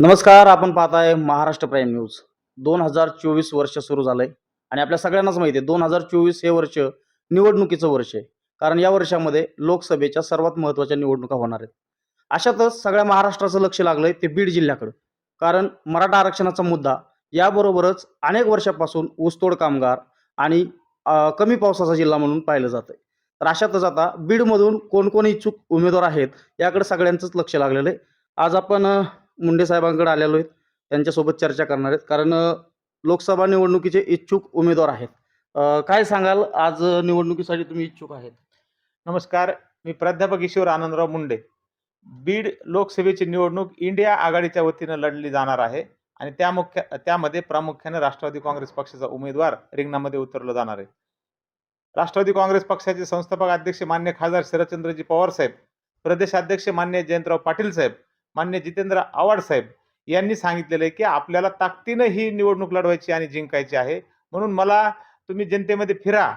नमस्कार आपण पाहताय महाराष्ट्र प्राईम न्यूज. दोन हजार चोवीस वर्ष सुरू झालंय आणि आपल्या सगळ्यांनाच माहिती आहे दोन हजार चोवीस हे वर्ष निवडणुकीचं वर्ष आहे. कारण या वर्षामध्ये लोकसभेच्या सर्वात महत्त्वाच्या निवडणुका होणार आहेत. अशातच सगळ्या महाराष्ट्राचं लक्ष लागलंय ते बीड जिल्ह्याकडं. कारण मराठा आरक्षणाचा मुद्दा याबरोबरच अनेक वर्षापासून ऊसतोड कामगार आणि कमी पावसाचा जिल्हा म्हणून पाहिलं जात आहे तर अशातच आता बीडमधून कोण कोण इच्छुक उमेदवार आहेत याकडे सगळ्यांचंच लक्ष लागलेलं आहे. आज आपण मुंडे साहेबांकडे आलेलो आहेत. त्यांच्यासोबत चर्चा करणार आहेत. कारण लोकसभा निवडणुकीचे इच्छुक उमेदवार आहेत. काय सांगाल? आज निवडणुकीसाठी तुम्ही इच्छुक आहेत. नमस्कार. मी प्राध्यापक ईश्वर आनंदराव मुंडे. बीड लोकसभेची निवडणूक इंडिया आघाडीच्या वतीनं लढली जाणार आहे. आणि त्या मुख्य त्यामध्ये प्रामुख्याने राष्ट्रवादी काँग्रेस पक्षाचा उमेदवार रिंगणामध्ये उतरला जाणार आहे. राष्ट्रवादी काँग्रेस पक्षाचे संस्थापक अध्यक्ष मान्य खासदार शरदचंद्रजी पवार साहेब प्रदेशाध्यक्ष मान्य जयंतराव पाटील साहेब मान्य जितेंद्र आव्हाडसाहेब यांनी सांगितलेलं आहे की आपल्याला ताकदीनं ही निवडणूक लढवायची आणि जिंकायची आहे. म्हणून मला तुम्ही जनतेमध्ये फिरा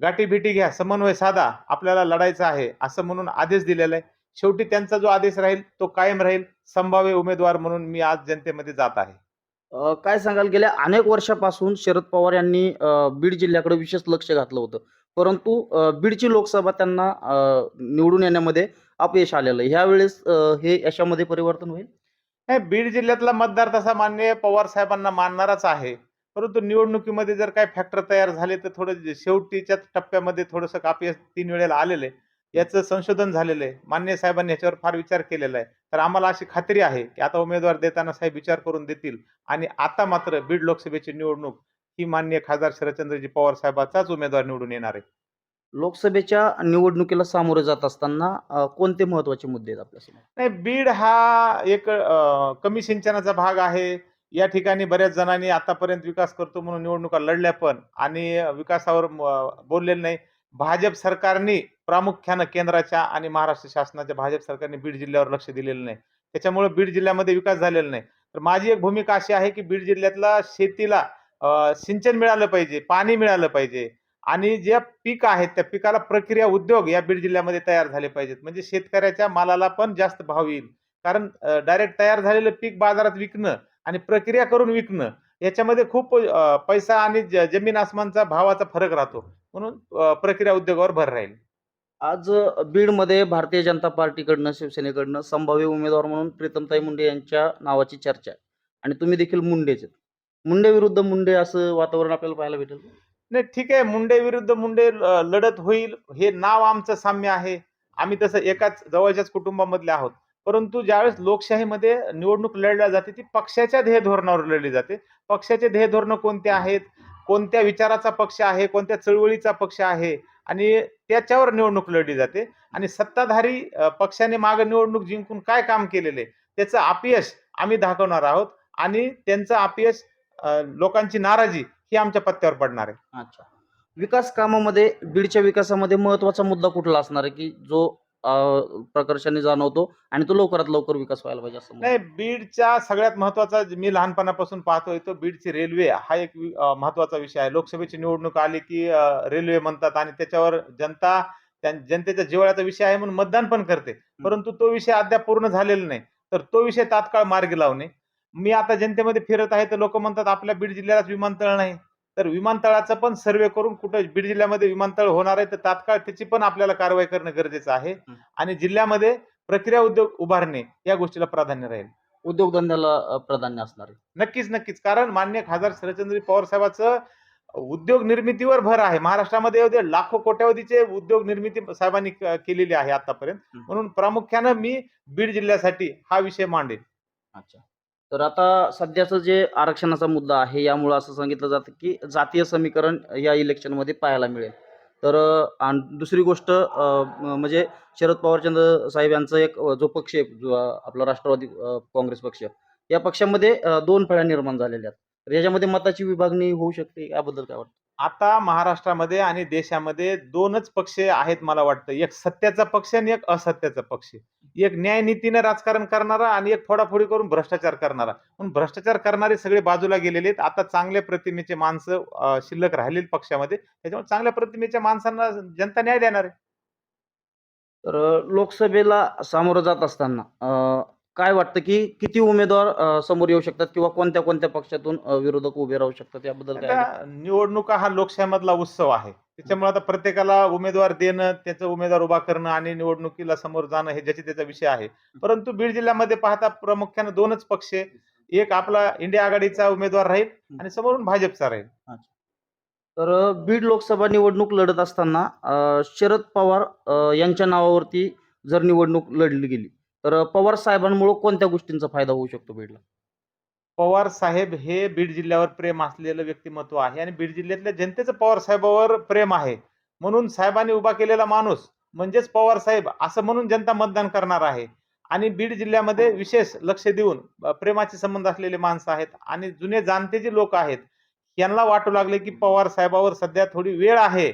गाठी भेटी घ्या समन्वय साधा आपल्याला लढायचं आहे असं म्हणून आदेश दिलेला आहे. शेवटी त्यांचा जो आदेश राहील तो कायम राहील संभाव्य उमेदवार म्हणून मी आज जनतेमध्ये जात आहे. काय सांगाल गेल्या अनेक वर्षापासून शरद पवार यांनी बीड जिल्ह्याकडे विशेष लक्ष घातलं होतं. परंतु बीडची लोकसभा त्यांना निवडून येण्यामध्ये अपयश आलेलं आहे. ह्यावेळेस हे यशामध्ये परिवर्तन होईल? हे बीड जिल्ह्यातला मतदार तसा मान्य पवार साहेबांना मानणाराच आहे. परंतु निवडणुकीमध्ये जर काय फॅक्टर तयार झाले तर थोडं शेवटीच्या टप्प्यामध्ये थोडंसं अपयश तीन वेळेला आलेलं आहे. याचं संशोधन झालेलं आहे. मान्य साहेबांनी याच्यावर फार विचार केलेला आहे. तर आम्हाला अशी खात्री आहे की आता उमेदवार देताना साहेब विचार करून देतील. आणि आता मात्र बीड लोकसभेची निवडणूक ही मान्य खासदार शरदचंद्रजी पवार साहेबाचाच उमेदवार निवडून येणार आहे. लोकसभेच्या निवडणुकीला सामोरे जात असताना कोणते महत्त्वाचे मुद्दे आहेत आपल्यासमोर? नाही बीड हा एक अ, कमी सिंचनाचा भाग आहे. या ठिकाणी बऱ्याच जणांनी आतापर्यंत विकास करतो म्हणून निवडणुका लढल्या पण आणि विकासावर म- बोललेलं नाही. भाजप सरकारने प्रामुख्यानं केंद्राच्या आणि महाराष्ट्र शासनाच्या भाजप सरकारने बीड जिल्ह्यावर लक्ष दिलेलं नाही. त्याच्यामुळे बीड जिल्ह्यामध्ये विकास झालेला नाही. तर माझी एक भूमिका अशी आहे की बीड जिल्ह्यातला शेतीला अ, सिंचन मिळालं पाहिजे पाणी मिळालं पाहिजे. आणि ज्या पीक आहेत त्या पिकाला प्रक्रिया उद्योग या बीड जिल्ह्यामध्ये तयार झाले पाहिजेत. म्हणजे शेतकऱ्याच्या मालाला पण जास्त भाव येईल. कारण डायरेक्ट तयार झालेलं पीक बाजारात विकणं आणि प्रक्रिया करून विकणं याच्यामध्ये खूप पैसा आणि ज- जमीन आसमानचा भावाचा फरक राहतो. म्हणून प्रक्रिया उद्योगावर भर राहील. आज बीडमध्ये भारतीय जनता पार्टीकडनं शिवसेनेकडनं संभाव्य उमेदवार म्हणून प्रीतमताई मुंडे यांच्या नावाची चर्चा आहे. आणि तुम्ही देखील मुंडेच मुंडे विरुद्ध मुंडे असं वातावरण आपल्याला पाहायला भेटेल? नाही ठीक आहे मुंडे विरुद्ध मुंडे लढत होईल हे नाव आमचं साम्य आहे. आम्ही तसं एकाच जवळच्याच कुटुंबामधले आहोत. परंतु ज्यावेळेस लोकशाहीमध्ये निवडणूक लढल्या जाते ती पक्षाच्या ध्येय धोरणावर लढली जाते. पक्षाचे ध्येय धोरणं कोणते आहेत? कोणत्या विचाराचा पक्ष आहे? कोणत्या चळवळीचा पक्ष आहे? आणि त्याच्यावर निवडणूक लढली जाते. आणि सत्ताधारी पक्षाने माग निवडणूक जिंकून काय काम केलेले त्याचं अपयश आम्ही दाखवणार आहोत. आणि त्यांचं अपयश लोकांची नाराजी ही आमच्या पत्त्यावर पडणार आहे. अच्छा. विकास कामामध्ये बीडच्या विकासामध्ये महत्त्वाचा मुद्दा कुठला असणार आहे की जो अ, प्रकर्षाने जाणवतो आणि तो लवकरात लवकर विकास व्हायला पाहिजे असं नाही बीडच्या सगळ्यात महत्त्वाचा मी लहानपणापासून पाहतोय तो बीडची रेल्वे हा एक वि- अं, महत्त्वाचा विषय आहे. लोकसभेची निवडणूक आली की अं, रेल्वे म्हणतात आणि त्याच्यावर जनता त्या- जनतेच्या जिव्हाळ्याचा विषय आहे म्हणून मतदान पण करते. परंतु तो विषय अद्याप पूर्ण झालेला नाही. तर तो विषय तात्काळ मार्गी लावणे मी आता जनतेमध्ये फिरत आहे तर लोक म्हणतात आपल्या बीड जिल्ह्यात विमानतळ नाही. तर विमानतळाचा पण सर्वे करून कुठं बीड जिल्ह्यामध्ये विमानतळ होणार आहे तर तात्काळ त्याची पण आपल्याला कारवाई करणं गरजेचं आहे. आणि जिल्ह्यामध्ये प्रक्रिया उद्योग उभारणे या गोष्टीला प्राधान्य राहील. उद्योगधंद्याला प्राधान्य असणार नक्कीच नक्कीच. कारण मान्य खासदार शरदचंद्र पवार साहेबाचं उद्योग निर्मितीवर भर आहे. महाराष्ट्रामध्ये एवढे लाखो कोट्यावधीचे उद्योग निर्मिती साहेबांनी केलेली आहे आतापर्यंत. म्हणून प्रामुख्यानं मी बीड जिल्ह्यासाठी हा विषय मांडेन. अच्छा. तर आता सध्याचं जे आरक्षणाचा मुद्दा आहे यामुळं असं सांगितलं जातं की जातीय समीकरण या इलेक्शनमध्ये पाहायला मिळेल. तर आणि दुसरी गोष्ट म्हणजे शरद पवारचंद्र साहेब यांचा एक जो पक्ष आहे जो आपला राष्ट्रवादी काँग्रेस पक्ष या पक्षामध्ये दोन फळ्या निर्माण झालेल्या आहेत. तर याच्यामध्ये मताची विभागणी होऊ शकते याबद्दल काय वाटतं? आता महाराष्ट्रामध्ये आणि देशामध्ये दोनच पक्ष आहेत मला वाटतं. एक सत्याचा पक्ष आणि एक असत्याचा पक्ष. एक न्यायनीतीने राजकारण करणारा आणि एक फोडाफोडी करून भ्रष्टाचार करणारा. म्हणून भ्रष्टाचार करणारे सगळे बाजूला गेलेले आहेत. आता चांगल्या प्रतिमेचे माणसं शिल्लक राहिलेत पक्षामध्ये. त्याच्यामुळे चांगल्या प्रतिमेच्या माणसांना जनता न्याय देणार आहे. तर लोकसभेला सामोरं जात असताना काय वाटतं की किती उमेदवार समोर येऊ शकतात किंवा कोणत्या कोणत्या पक्षातून विरोधक उभे राहू शकतात? याबद्दल निवडणुका हा लोकशाहीमधला उत्सव आहे. त्याच्यामुळे आता प्रत्येकाला उमेदवार देणं त्याचा उमेदवार उभा करणं आणि निवडणुकीला समोर जाणं हे ज्याचे त्याचा विषय आहे. परंतु बीड जिल्ह्यामध्ये पाहता प्रामुख्याने दोनच पक्ष एक आपला इंडिया आघाडीचा उमेदवार राहील आणि समोरून भाजपचा राहील. तर बीड लोकसभा निवडणूक लढत असताना शरद पवार यांच्या नावावरती जर निवडणूक लढली गेली तर पवार साहेबांमुळे कोणत्या गोष्टींचा फायदा होऊ शकतो बीडला? पवार साहेब हे बीड जिल्ह्यावर प्रेम असलेलं व्यक्तिमत्व आहे आणि बीड जिल्ह्यातल्या जनतेचं पवार साहेबावर प्रेम आहे. म्हणून साहेबांनी उभा केलेला माणूस म्हणजेच पवार साहेब असं म्हणून जनता मतदान करणार आहे. आणि बीड जिल्ह्यामध्ये विशेष लक्ष देऊन प्रेमाचे संबंध असलेले माणसं आहेत आणि जुने जाणते जे लोक आहेत यांना वाटू लागले की पवार साहेबावर सध्या थोडी वेळ आहे.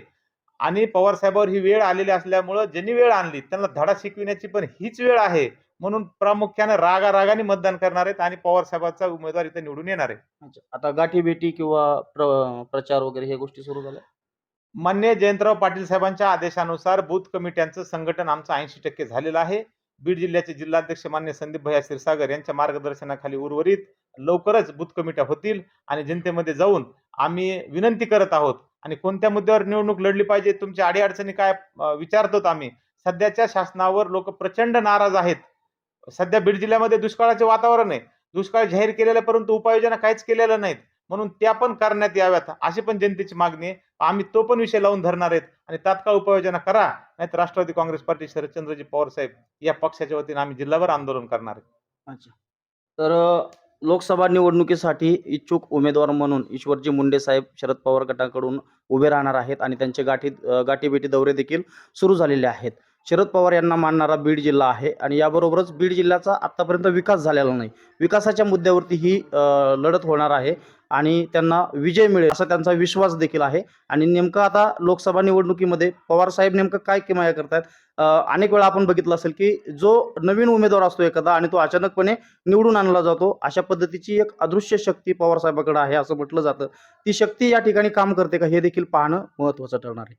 आणि पवार साहेबावर ही वेळ आलेली असल्यामुळं ज्यांनी वेळ आणली त्यांना धडा शिकविण्याची पण हीच वेळ आहे. म्हणून प्रामुख्याने रागा रागाने मतदान करणार आहेत आणि पवार साहेबांचा उमेदवार इथे निवडून येणार आहे अच्छा. आता गाठी भेटी किंवा प्र- प्रचार वगैरे हे गोष्टी सुरू झाल्या? मान्य जयंतराव पाटील साहेबांच्या आदेशानुसार बूथ कमिट्यांचं संघटन आमचं ऐंशी टक्के झालेलं आहे. बीड जिल्ह्याचे जिल्हाध्यक्ष मान्य संदीप भैया क्षीरसागर यांच्या मार्गदर्शनाखाली उर्वरित लवकरच बूथ कमिट्या होतील आणि जनतेमध्ये जाऊन आम्ही विनंती करत आहोत आणि कोणत्या मुद्द्यावर निवडणूक लढली पाहिजे तुमच्या अडीअडचणी काय अं, विचारतोत आम्ही. सध्याच्या शासनावर लोक प्रचंड नाराज आहेत. सध्या बीड जिल्ह्यामध्ये दुष्काळाचे वातावरण आहे. दुष्काळ जाहीर केलेला परंतु उपाययोजना काहीच केलेल्या नाहीत. म्हणून त्या पण करण्यात याव्यात अशी पण जनतेची मागणी आहे. आम्ही तो पण विषय लावून धरणार आहेत आणि तात्काळ उपाययोजना करा. नाहीतर राष्ट्रवादी काँग्रेस पार्टी शरदचंद्रजी पवार साहेब या पक्षाच्या वतीने आम्ही जिल्हाभर आंदोलन करणार आहे. अच्छा. तर लोकसभा निवडणुकीसाठी इच्छुक उमेदवार म्हणून ईश्वरजी मुंडे साहेब शरद पवार गटाकडून उभे राहणार आहेत आणि त्यांचे गाठी गाठीभेटी दौरे देखील सुरू झालेले आहेत. शरद पवार यांना मानणारा बीड जिल्हा आहे. आणि याबरोबरच बीड जिल्ह्याचा आत्तापर्यंत विकास झालेला नाही. विकासाच्या मुद्द्यावरती ही लढत होणार आहे. आणि त्यांना विजय मिळेल असा त्यांचा विश्वास देखील आहे. आणि नेमकं आता लोकसभा निवडणुकीमध्ये पवार साहेब नेमकं काय किमाया करतायत? अनेक वेळा आपण बघितलं असेल की जो नवीन उमेदवार असतो एखादा आणि तो अचानकपणे निवडून आणला जातो अशा पद्धतीची एक अदृश्य शक्ती पवार साहेबाकडे आहे असं म्हटलं जातं. ती शक्ती या ठिकाणी काम करते का हे देखील पाहणं महत्त्वाचं ठरणार आहे.